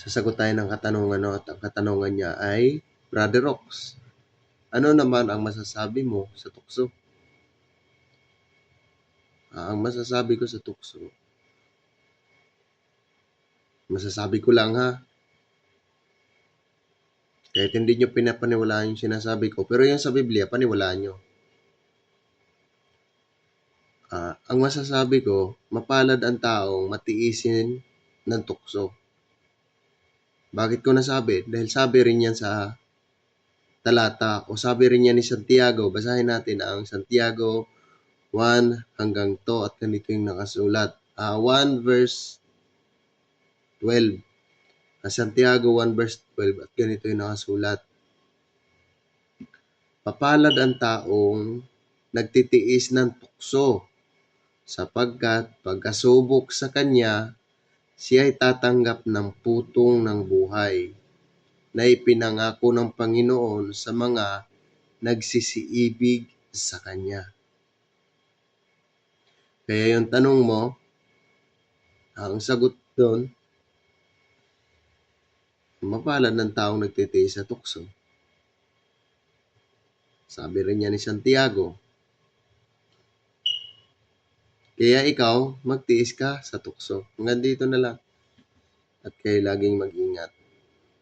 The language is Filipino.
sasagot tayo ng katanungan no? at ang katanungan niya ay Brother Rox. Ano naman ang masasabi mo sa tukso? Ah, ang masasabi ko sa tukso, masasabi ko lang ha, kahit hindi nyo pinapaniwalaan yung sinasabi ko, pero yung sa Biblia, paniwalaan nyo. Ah, ang masasabi ko, mapalad ang taong matiisin ng tukso. Bakit ko nasabi? Dahil sabi rin yan sa talata o sabi rin yan ni Santiago. Basahin natin ang Santiago 1 hanggang 2 at ganito yung nakasulat. Ah, 1 verse 12. Ang Santiago 1 verse 12 at ganito yung nakasulat. Papalad ang taong nagtitiis ng tukso sapagkat pagkasubok sa kanya, siya ay tatanggap ng putong ng buhay na ipinangako ng Panginoon sa mga nagsisiibig sa Kanya. Kaya yung tanong mo, ang sagot doon, mapalad ng taong nagtitiis sa tukso. Sabi rin niya ni Santiago, kaya ikaw, magtiis ka sa tukso. Hanggang dito na lang. At kayo laging mag-ingat.